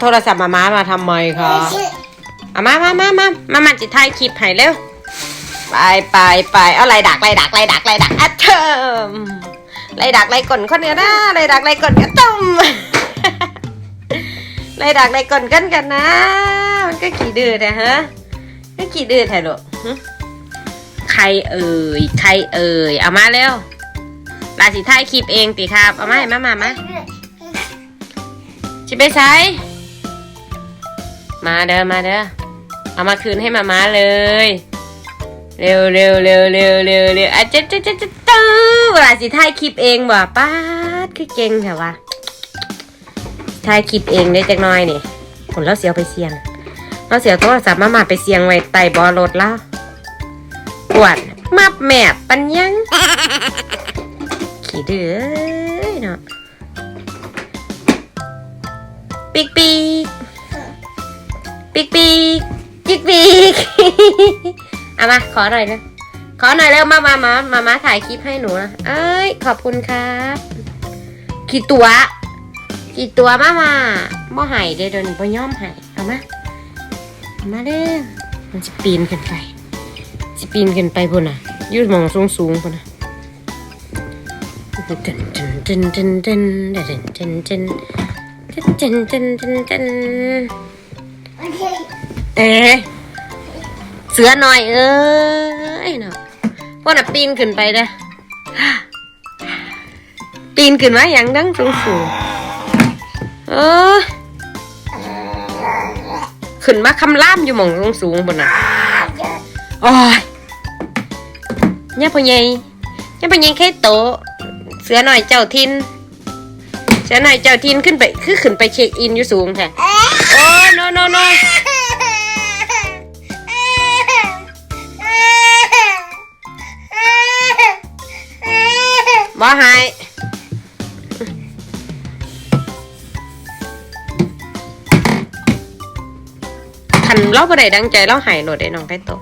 โทรศัพท์มาม้ามาทำไมคะเอามามามามามามาจิถ่ายคลิปให้เร็ว ไปไปไปเอาไรดักไรดักไรดักไรดักอัดเชิมไรดักไรก่นคนเดียวนะไรดักไรก่นกันต้มไรดักไรก่นกันกันนะ มันก็ขี่ดื้อแต่ฮะก็ขี่ดื้อแท้ลูกใครเอ่ยใครเอ่ยเอามาเร็วลาสิถ่ายคลิปเองติครับ เอามาให้มามามาชิไปใช้ มาเด้อมาเด้อเอามาคืนให้มาม้าเลย เร็วเร็วเร็วเร็วเร็วเร็วอะเจ๊เจ๊เจ๊เจ๊ตื้เวลาสิถ่ายคลิปเองบ่ป้าดคือเก่งแถวะถ่ายคลิปเองได้จักน้อยนี่ผลแล้วเสียวไปเสียงเราเสียวโทรศัพท์มามาไปเสียงไว้ใต้บอรถแล้วปวดมับแมบปัญญังขี้เดือเอ้ยเนาะปีกปีก ปีกปีกปีกปีกเอามาขอหน่อยนะขอหน่อยเร็วมามามามามาถ่ายคลิปให้หนูนะเอ้ยขอบคุณครับกี่ตัวกี่ตัวมามาบ่หายเดี๋ยวนี้บ่ยอมหายเอามาเอามาเด้อมันจะปีนขึ้นไปจะปีนขึ้นไปพุ่นน่ะยืดมองสูงสูงพุ่นน่ะเจนเจนเจนเจนเจนเจนเจนเจนเจนเจน เอ๊เสือหน่อยเอ้ยเนาะพวกน่ะปีนขึ้นไปเด้อปีนขึ้นมาอย่างดังสูงสูงเออขึ้นมาคำล่ามอยู่หมองสูงสูงบนน่ะโอ้ยเนี่ยพ่อใหญ่เนี่ยพ่อใหญ่แค่โตเสือหน่อยเจ้าทินเจ้านายเจ้าทินขึ้นไปคือขึ้นไปเช็คอินอยู่สูงแท้ no no no บ่หายคันเราบ่ได้ดังใจเราหายโหลดได้น้องไก่โตะ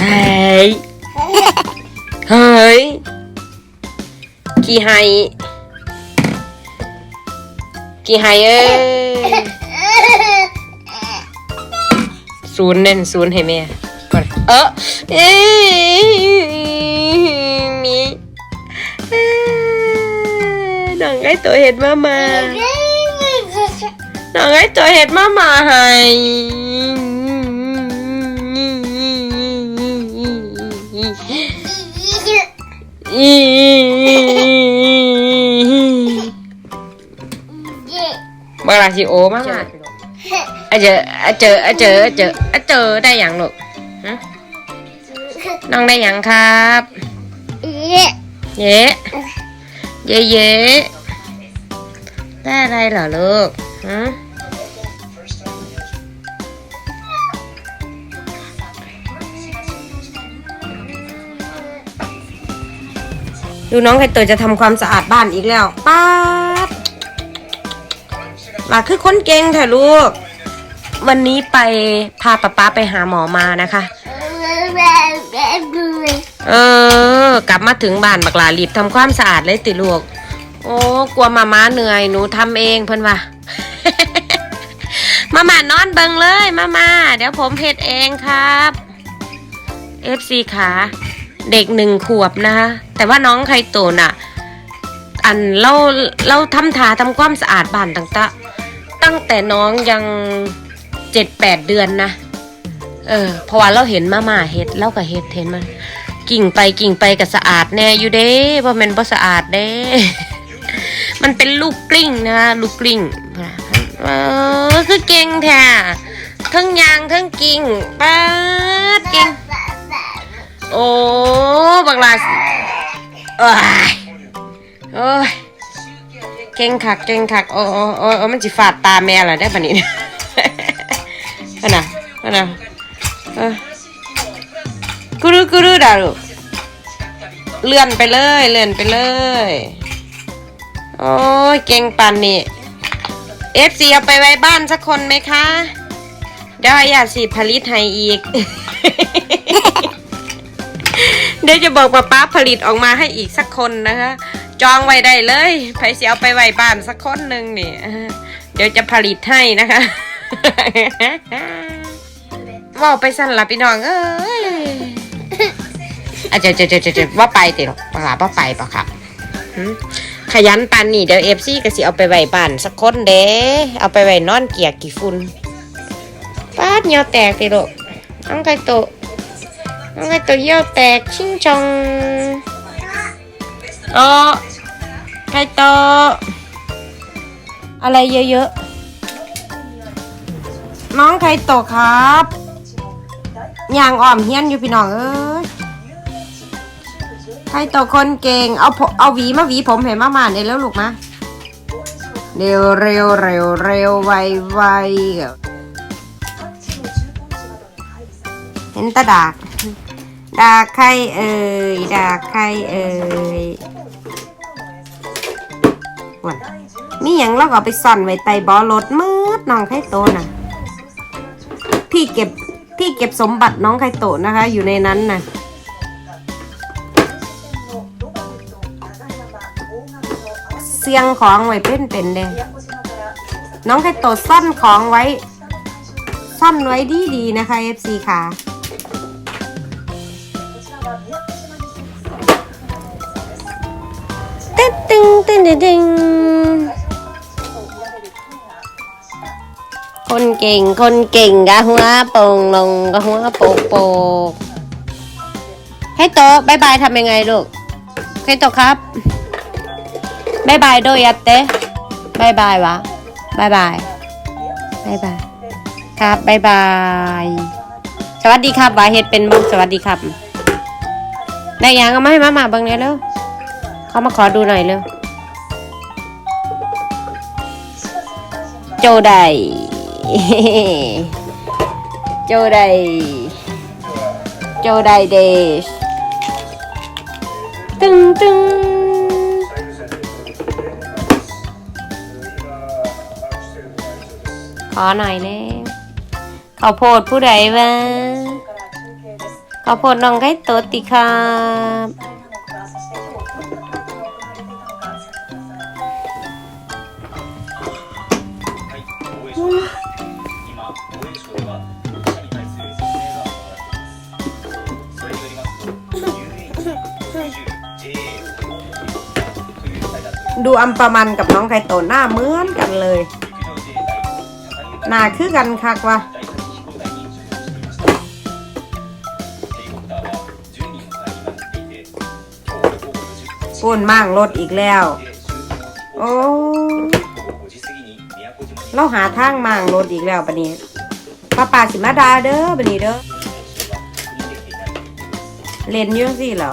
เฮ้ย เฮ้ย กี่ไฮ กี่ไฮเอ้ยศูนย์เน่นศูนย์ให้แม่ก่อนเออเอ้มีเอ้ยน้องไอ้ตัวเห็ดมามาน้องไอ้ตัวเห็ดมามาให้อี บาราชิโอมามาอะเจออะเจออะเจออะเจออะเจอได้อย่างลูกฮะน้องได้อย่างครับเย้เย้เย้ได้อะไรเหรอลูกฮะดูน้องไข่เตยจะทำความสะอาดบ้านอีกแล้วป๊าด หลาคือคนเก่งเถอะลูก วันนี้ไปพาป๊าป๊าไปหาหมอมานะคะ เออ กลับมาถึงบ้านบักหลารีบทำความสะอาดเลยติลูก โอ้กลัวมาม้าเหนื่อยหนูทำเองเพิ่นว่ามามานอนเบิงเลยมามาเดี๋ยวผมเฮ็ดเองครับ FC ขาเด็กหนึ่งขวบนะคะแต่ว่าน้องไคโตะน่ะ อันเราเราทำทาทำความสะอาดบ้านต่างๆตั้งแต่น้องยังเจ็ดแปดเดือนนะเออเพราะว่าเราเห็นมาม่าเฮ็ดเราก็เฮ็ดเห็นมัน กิ่งไปกิ่งไปก็สะอาดแน่อยู่เด้บ่แม่นบ่สะอาดเด้ มันเป็นลูกกลิ้งนะลูกกลิ้งเออคือเก่งแท้ทั้งยางทั้งกิ่งป๊าดเก่งโอ้บักลาเอ้ย โอ้ยเก่งคักเก่งคักโอ้โอ้โอ้โอ้มันจิฟาดตาแม่เหรอได้ปะนี่อันน่ะอันน่ะเออกุรุกุรุดารุเลื่อนไปเลยเลื่อนไปเลยโอ้ยเก่งปันนี่เอฟซีเอาไปไว้บ้านสักคนไหมคะเดี๋ยวอยากสีผลิตให้อีก เดี๋ยวจะบอกป้าป้าผลิตออกมาให้อีกสักคนนะคะ จองไว้ได้เลยไผเสียเอาไปไว้บ้านสักคนหนึ่งนี่เออเดี๋ยวจะผลิตให้นะคะว่าไปสั่นละพี่น้องเอ้ยอาจจะจะจะจะจะว่าไปติหรอกปลาว่าไปปะครับหึขยันปานนี่เดี๋ยวเอฟซีก็สิเอาไปไว้บ้านสักคนเด้เอาไปไว้นอนเกียกกี่ฝุ่นป้าดเหนียวแตกติลูกน้องไก่โตะน้องไก่โตะเยี่ยวแตกชิงชอง อ๋อไกโตอะไรเยอะๆ น้องไข่โตครับยางอ่อมเฮียนอยู่พี่น้องเอ้ยไข่โตคนเก่ง เอาเอาหวีมาหวีผมเห็นมามาเนี่ยแล้วลูกมาเร็วเร็วเร็วเร็วไวไวเห็นตาดากดากไข่เอ่ยดากไข่เอ่ย วันมีอย่างเราก็ไปซ่อนไว้ใต้บอรถมืดน้องไข่โตน่ะที่เก็บที่เก็บสมบัติน้องไข่โตนะคะ อยู่ในนั้นนะเสียงของไว้เป็นเป็นเด้น้องไข่โตซ่อนของไว้ ซ่อนไว้ดีดีๆนะคะ FC ค่ะ ตึ๊ดตึงตึงตึงตึงคนเก่งคนเก่งกะหัวโป่งลงกะหัวโปกโปกให้โตบายบายทำยังไงลูกให้โตครับบายบายโดยัตเต้บายบายวะบายบายบายบายครับบายบายสวัสดีครับวาเฮ็ดเป็นบ้างสวัสดีครับได้ยังก็มาให้มามาเบิ่งเนี่ยเร็ว เขามาขอดูหน่อยเร็วโจไดโจไดโจไดเดชตึงตึงขอหน่อยเร็วข้าวโพดผู้ใดวะข้าวโพดน้องไก่โตติครับ ดูอัมประมันกับน้องไข่โตหน้าเหมือนกันเลย หน้าคือกันคักวะพูนมั่งรถอีกแล้ว โอ้เราหาทางมั่งรถอีกแล้วปะนี้ป้าป่าสิมาดาเด้อปะนี้เด้อเล่นยุ่งสิเหรอ